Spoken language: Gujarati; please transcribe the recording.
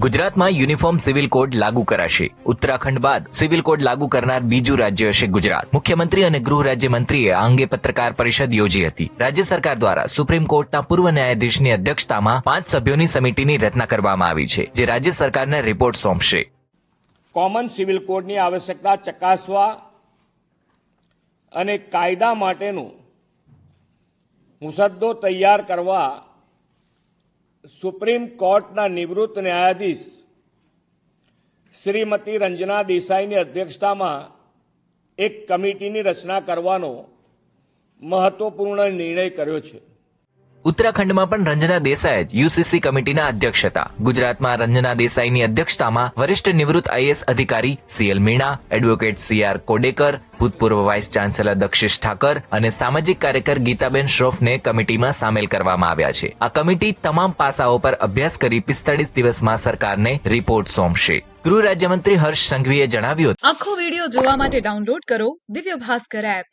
ગુજરાતમાં યુનિફોર્મ સિવિલ કોડ લાગુ કરાશે. ઉત્તરાખંડ બાદ સિવિલ કોડ લાગુ કરનાર બીજું રાજ્ય હશે ગુજરાત. મુખ્યમંત્રી અને ગૃહ રાજ્યમંત્રીએ આ અંગે પત્રકાર પરિષદ યોજી હતી. રાજ્ય સરકાર દ્વારા સુપ્રીમ કોર્ટના પૂર્વ ન્યાયાધીશની અધ્યક્ષતામાં પાંચ સભ્યોની સમિતિની રચના કરવામાં આવી છે, જે રાજ્ય સરકારને રિપોર્ટ સોંપશે. કોમન સિવિલ કોડની આવશ્યકતા ચકાસવા અને કાયદા માટેનું મુસદ્દો તૈયાર કરવા સુપ્રીમ કોર્ટના નિવૃત્ત ન્યાયાધીશ શ્રીમતી રંજના દેસાઈની અધ્યક્ષતામાં એક કમિટીની રચના કરવાનો મહત્વપૂર્ણ નિર્ણય કર્યો છે. ઉત્તરાખંડમાં પણ રંજના દેસાઈ જ યુસીસી કમિટીના અધ્યક્ષ હતા ગુજરાતમાં રંજના દેસાઈની અધ્યક્ષતામાં વરિષ્ઠ નિવૃત્ત આઈએસ અધિકારી CL Meena, advocate CR Kodekar, ભૂતપૂર્વ વાઇસ ચાન્સેલર દક્ષિશ ઠાકર અને સામાજિક કાર્યકર ગીતાબેન શ્રોફને કમિટીમાં સામેલ કરવામાં આવ્યા છે. આ કમિટી તમામ પાસાઓ પર અભ્યાસ કરી પિસ્તાળીસ દિવસમાં સરકારને રિપોર્ટ સોંપશે. ગૃહ રાજ્યમંત્રી હર્ષ સંઘવીએ જણાવ્યું આખો વીડિયો જોવા માટે ડાઉનલોડ કરો દિવ્ય ભાસ્કર એપ.